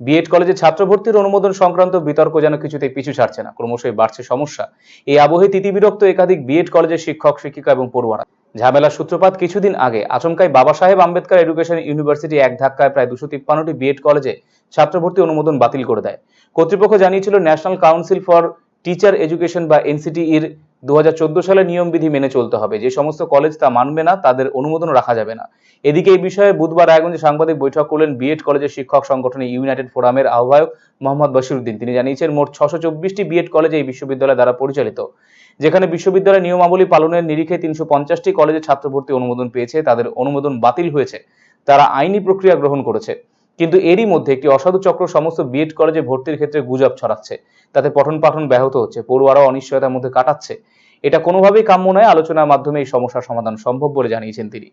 B Ed কলেজে ছাত্র ভর্তির অনুমোদন সংক্রান্ত বিতর্ক যেন কিছুতেই পিছু ছাড়ছে না। ক্রমশই বাড়ছে সমস্যা। এই আবহে তিতিবিরক্ত একাধিক বিএড কলেজের শিক্ষক, শিক্ষিকা এবং পড়ুয়ারা। ঝামেলার সূত্রপাত কিছুদিন আগে আচমকাই বাবা সাহেব আম্বেদকার এডুকেশন ইউনিভার্সিটি এক ধাক্কায় প্রায় দুশো তিপ্পান্নটি বিএড কলেজে ছাত্র ভর্তি অনুমোদন বাতিল করে দেয়। কর্তৃপক্ষ জানিয়েছিল National Council for Teacher Education বা এনসিটি এর দু সালের নিয়মবিধি মেনে চলতে হবে। যে সমস্ত কলেজ তা মানবে না, তাদের অনুমোদন রাখা যাবে না। এদিকে এই বিষয়ে বুধবার রায়গঞ্জে সাংবাদিক বৈঠক করলেন বিএড কলেজের শিক্ষক সংগঠন ইউনাইটেড ফোরামের আহ্বায়ক মোহাম্মদ বশিরউদ্দিন তিনি জানিয়েছেন, মোট ছশো চব্বিশটি বিএড কলেজ এই বিশ্ববিদ্যালয় দ্বারা পরিচালিত। যেখানে বিশ্ববিদ্যালয়ের নিয়মাবলী পালনের নিরিখে তিনশো পঞ্চাশটি কলেজে ছাত্র ভর্তি অনুমোদন পেয়েছে, তাদের অনুমোদন বাতিল হয়েছে। তারা আইনি প্রক্রিয়া গ্রহণ করেছে। কিন্তু এরই মধ্যে একটি অসাধু চক্র সমস্ত বিএড কলেজে ভর্তির ক্ষেত্রে গুজব ছড়াচ্ছে। তাতে পঠন পাঠন ব্যাহত হচ্ছে, পড়ুয়ারাও অনিশ্চয়তার মধ্যে কাটাচ্ছে। এটা কোনোভাবেই কাম্য নয়, আলোচনার মাধ্যমে এই সমস্যার সমাধান সম্ভব বলে জানিয়েছেন তিনি।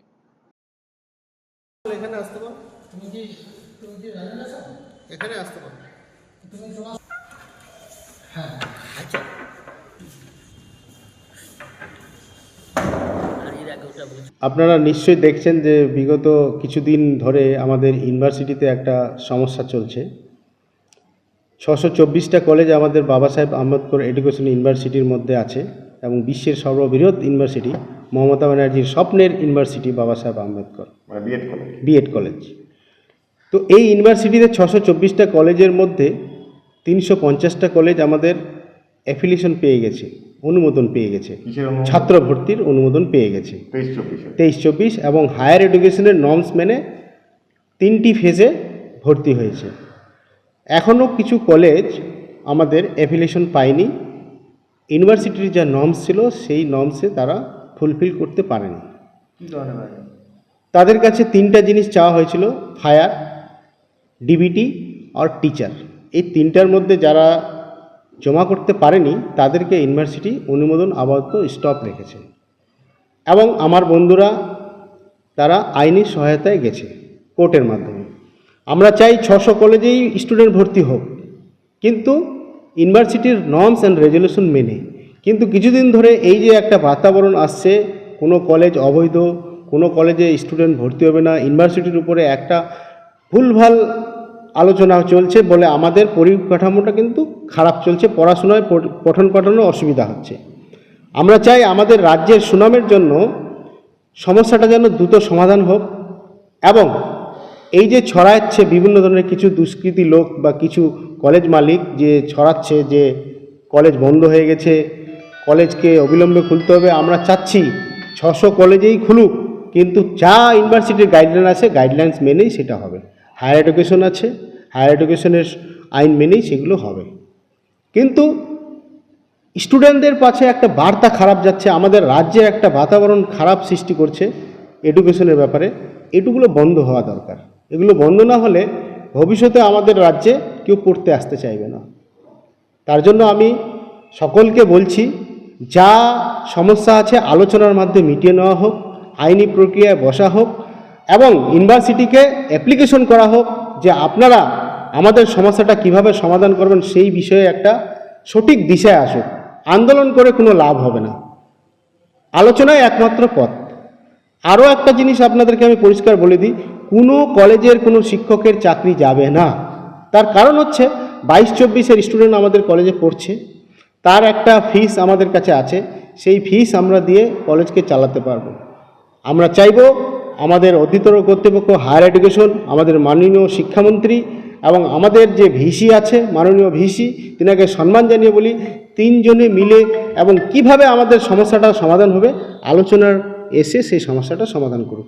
এখানে আসতে পারো। আপনারা নিশ্চয়ই দেখছেন যে বিগত কিছুদিন ধরে আমাদের ইউনিভার্সিটিতে একটা সমস্যা চলছে। ছশো চব্বিশটা কলেজ আমাদের বাবা সাহেব আম্বেদকর এডুকেশন ইউনিভার্সিটির মধ্যে আছে এবং বিশ্বের সর্ববৃহৎ ইউনিভার্সিটি মমতা ব্যানার্জির স্বপ্নের ইউনিভার্সিটি বাবা সাহেব আম্বেদকর। মানে বিএড বিএড কলেজ তো এই ইউনিভার্সিটিতে ছশো চব্বিশটা কলেজের মধ্যে তিনশো পঞ্চাশটা কলেজ আমাদের অ্যাফিলিয়েশন পেয়ে গেছে। অনুমোদন পেয়ে গেছে। ছাত্র ভর্তির অনুমোদন পেয়ে গেছে। তেইশ চব্বিশে এবং হায়ার এডুকেশনের নর্মস মেনে তিনটি ফেজে ভর্তি হয়েছে। এখনও কিছু কলেজ আমাদের অ্যাফিলিয়েশন পায়নি। ইউনিভার্সিটির যা নর্মস ছিল সেই নর্মসে তারা ফুলফিল করতে পারেনি। তাদের কাছে তিনটা জিনিস চাওয়া হয়েছিল ফায়ার ডিবিটি আর টিচার। এই তিনটার মধ্যে যারা জমা করতে পারেনি, তাদেরকে ইউনিভার্সিটি অনুমোদন আপাতত স্টপ রেখেছে। এবং আমার বন্ধুরা, তারা আইনি সহায়তায় গেছে কোর্টের মাধ্যমে। আমরা চাই ছশো কলেজেই স্টুডেন্ট ভর্তি হোক, কিন্তু ইউনিভার্সিটির নর্মস অ্যান্ড রেজলিউশন মেনে। কিন্তু কিছুদিন ধরে এই যে একটা বাতাবরণ আসছে, কোনো কলেজ অবৈধ, কোনো কলেজে স্টুডেন্ট ভর্তি হবে না, ইউনিভার্সিটির উপরে একটা ভুলভাল আলোচনা চলছে বলে আমাদের পরিকাঠামোটা কিন্তু খারাপ চলছে, পড়াশোনায় পঠন পাঠনে অসুবিধা হচ্ছে। আমরা চাই আমাদের রাজ্যের সুনামের জন্য সমস্যাটা যেন দ্রুত সমাধান হোক এবং এই যে ছড়াচ্ছে বিভিন্ন ধরনের কিছু দুষ্কৃতী লোক বা কিছু কলেজ মালিক যে ছড়াচ্ছে যে কলেজ বন্ধ হয়ে গেছে, কলেজকে অবিলম্বে খুলতে হবে, আমরা চাচ্ছি ছশো কলেজেই খুলুক, কিন্তু যা ইউনিভার্সিটির গাইডলাইন আছে গাইডলাইন্স মেনেই সেটা হবে। হায়ার এডুকেশন আছে, হায়ার এডুকেশনের আইন মেনেই সেগুলো হবে। কিন্তু স্টুডেন্টদের পাশে একটা বার্তা খারাপ যাচ্ছে, আমাদের রাজ্যে একটা বাতাবরণ খারাপ সৃষ্টি করছে এডুকেশনের ব্যাপারে এটুগুলো বন্ধ হওয়া দরকার। এগুলো বন্ধ না হলে ভবিষ্যতে আমাদের রাজ্যে কেউ পড়তে আসতে চাইবে না। তার জন্য আমি সকলকে বলছি, যা সমস্যা আছে আলোচনার মাধ্যমে মিটিয়ে নেওয়া হোক, আইনি প্রক্রিয়ায় বসা হোক এবং ইউনিভার্সিটিকে অ্যাপ্লিকেশন করা হোক যে আপনারা আমাদের সমস্যাটা কীভাবে সমাধান করবেন সেই বিষয়ে একটা সঠিক দিশায় আসুক। আন্দোলন করে কোনো লাভ হবে না। আলোচনায় একমাত্র পথ। আরও একটা জিনিস আপনাদেরকে আমি পরিষ্কার বলে দিই, কোনো কলেজের কোনো শিক্ষকের চাকরি যাবে না। তার কারণ হচ্ছে বাইশ চব্বিশের স্টুডেন্ট আমাদের কলেজে পড়ছে, তার একটা ফিস আমাদের কাছে আছে, সেই ফিস আমরা দিয়ে কলেজকে চালাতে পারব। আমরা চাইব আমাদের অধিতর কর্তৃপক্ষ হায়ার এডুকেশন, আমাদের মাননীয় শিক্ষামন্ত্রী এবং আমাদের যে ভিসি আছে, মাননীয় ভিসি, তিনাকে সম্মান জানিয়ে বলি, তিনজনে মিলে এবং কীভাবে আমাদের সমস্যাটা সমাধান হবে, আলোচনার এসে সেই সমস্যাটা সমাধান করুক।